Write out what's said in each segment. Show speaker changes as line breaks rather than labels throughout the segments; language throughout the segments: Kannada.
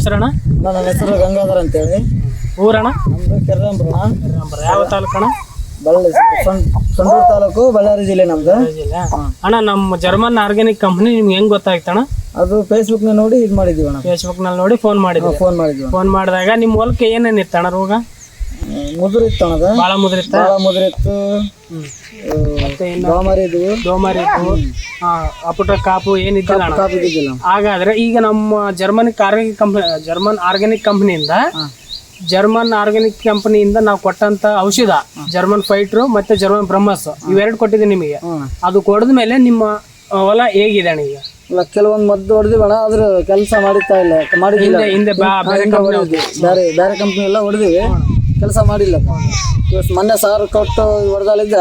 ಹೆಸರಣ್ಣ?
ನನ್ನ ಹೆಸರು ಗಂಗಾಧರ್ ಅಂತೇಳಿ.
ಊರಣ್ಣ?
ನಮ್ದು ಕೆರ್ರಂಬ್ರಣ
ಯಾವ ಯಾವ ತಾಲೂಕಣ್ಣ
ಬಳ್ಳಾರಿ ಸೊಂಡೂರು ತಾಲೂಕು ಬಳ್ಳಾರಿ ಜಿಲ್ಲೆ ನಮ್ದು.
ಜಿಲ್ಲೆ. ಅಣ್ಣ ನಮ್ಮ ಜರ್ಮನ್ ಆರ್ಗ್ಯಾನಿಕ್ ಕಂಪ್ನಿ ನಿಮ್ಗೆ ಹೆಂಗ್ ಗೊತ್ತಾಯ್ತಣ್ಣ?
ಅದು ಫೇಸ್ಬುಕ್ ನೋಡಿ ಇದು ಮಾಡಿದ್ವಿ ಅಣ್ಣ
ಫೇಸ್ಬುಕ್ನಲ್ಲಿ ನೋಡಿ ಫೋನ್ ಮಾಡಿದ್ವಿ
ಫೋನ್ ಮಾಡಿದ್ವಿ
ಫೋನ್ ಮಾಡಿದಾಗ ನಿಮ್ಮ ಹೊಲಕ್ಕೆ ಏನೇನು ಇತ್ತಣ್ಣ ರೋಗ?
ಹ್ಮ್, ಮುದುರು ಇತ್ತು ಅಣ್ಣದ
ಭಾಳ ಮುದುರಿತ್ತು
ಭಾಳ ಮುದುರು ಇತ್ತು
ಮತ್ತೆ ಇನ್ನು
ಗೋಮರಿ ಇದ್ವು
ಡೋಮರ್ ಇತ್ತು ಅಪುಟ ಕಾಪು ಏನಿದ್ದಿಲ್ಲ ಅಣ್ಣ. ಹಾಗಾದ್ರೆ ಈಗ ನಮ್ಮ German organic company German organic ಕಂಪ್ನಿಯಿಂದ German organic ಕಂಪನಿಯಿಂದ ನಾವು ಕೊಟ್ಟಂತ ಔಷಧ ಜರ್ಮನ್ ಫೈಟ್ರು ಮತ್ತೆ ಜರ್ಮನ್ ಬ್ರಹ್ಮಸ್ ಇವೆರಡು ಕೊಟ್ಟಿದ್ದೀನಿ ನಿಮಗೆ.
ಹ್ಮ್.
ಅದು ಕೊಡದ ಮೇಲೆ ನಿಮ್ಮ ಆ, ಹೊಲ ಹೇಗಿದೆ ಅಣ್ಣ ಈಗ?
ಇಲ್ಲ ಕೆಲವೊಂದು ಮದ್ದು ಹೊಡೆದಿವಿ ಅಣ್ಣ ಆದ್ರೆ ಕೆಲಸ ಮಾಡುತ್ತಾ ಇಲ್ಲ ಮಾಡಿದ್ದಿಲ್ಲ
ಹಿಂದೆ ಹಿಂದೆ ಬಾ- ಬೇರೆ
ಕಂಪನಿ. ಬೇರೆ ಬೇರೆ ಕಂಪ್ನಿ ಎಲ್ಲ ಹೊಡೆದಿವಿ. ಕೆಲಸ ಮಾಡಿಲ್ಲ. ಇವತ್ತು ಮೊನ್ನೆ ಸಾರು ಕೊಟ್ಟು ಹೊಡೆದಲ್ಲಿದ್ದ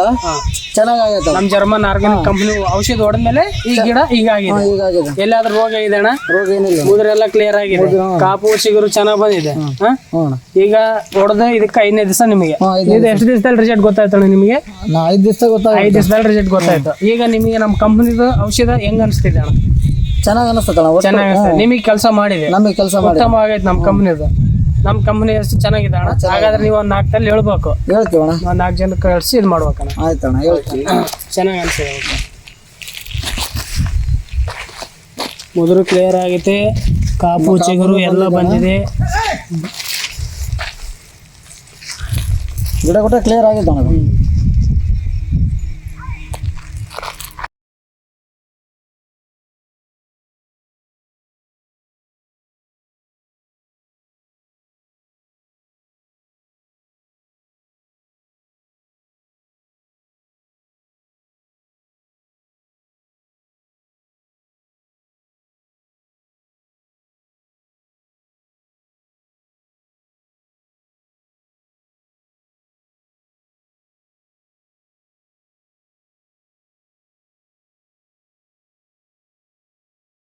ಚೆನ್ನಾಗಾಗೈತೆ. ನಮ್
ನಮ್ಮ ಜರ್ಮನ್ ಆರ್ಗಾನಿಕ್ ಕಂಪನಿ ಔಷಧ ಹೊಡೆದ್ಮೇಲೆ ಈ ಗಿಡ ಹೀಗಾಗಿದೆ
ಹೀಗಾಗಿದೆ
ಎಲ್ಲಾದ್ರೂ ರೋಗ ಇದೆ ಅಣ್ಣ?
ರೋಗ ಏನಿಲ್ಲ.
ಕೂದರೆಲ್ಲ ಕ್ಲಿಯರ್ ಆಗಿದೆ. ಕಾಪು ಚಿಗುರು ಚೆನ್ನಾಗಿ ಬಂದಿದೆ. ಹಾ?
ಹ್ಞೂ
ಈಗ ಹೊಡೆದ ಇದಕ್ಕೆ ಐದನೇ ದಿವಸ ನಿಮಗೆ. ಇದು ಎಷ್ಟು ದಿವಸದಲ್ಲಿ ರಿಸಲ್ಟ್ ಗೊತ್ತಾಯ್ತಣ್ಣ ನಿಮಗೆ?
ನಾ ಐದು ದಿವಸ ಗೊತ್ತಾಗ
ಐದು ದಿವಸದಲ್ಲಿ ರಿಸಲ್ಟ್ ಗೊತ್ತಾಯ್ತು. ಈಗ ನಿಮಗೆ ನಮ್ಮ ಕಂಪನಿದು ಔಷಧ ಹೆಂಗ್ ಅನಿಸ್ತಿದೆ ಅಣ್ಣ?
ಚೆನ್ನಾಗ್ ಅನಿಸ್ತದಣ್ಣ ಒಟ್ಟು?
ಚೆನ್ನಾಗಿ ಅನಿಸ್ತದೆ. ನಿಮಗೆ ಕೆಲಸ ಮಾಡಿದೆ.
ನಮಗೆ ಕೆಲಸ ಮಾಡಿ
ಉತ್ತಮ ಆಗೈತೆ ನಮ್ಮ ಕಂಪನಿದು ನಮ್ಮ ಕಂಪನಿ ಎಷ್ಟು ಚೆನ್ನಾಗಿದೆ ಅಣ್ಣ. ಹಾಗಾದ್ರೆ ನೀವು ಒಂದ್ ನಾಲ್ಕಲ್ಲಿ ಹೇಳ್ಬೇಕು.
ಹೇಳ್ತೀವಿ ಅಣ್ಣ.
ಒಂದು ನಾಲ್ಕು ಜನ ಕಳ್ಸಿ ಇದು ಮಾಡ್ಬೇಕಣ್ಣ
ಆಯ್ತಣ್ಣ ಹೇಳ್ತೀವಿ
ಚೆನ್ನಾಗಿ ಅನ್ಸಿದೆ ಮುದುರು ಕ್ಲಿಯರ್ ಆಗೈತೆ. ಕಾಪು ಚಿಗುರು ಎಲ್ಲ ಬಂದಿದೆ.
ಗಿಡ ಗುಡ್ಡ ಕ್ಲಿಯರ್ ಆಗಿದೆ ಅಣ್ಣ.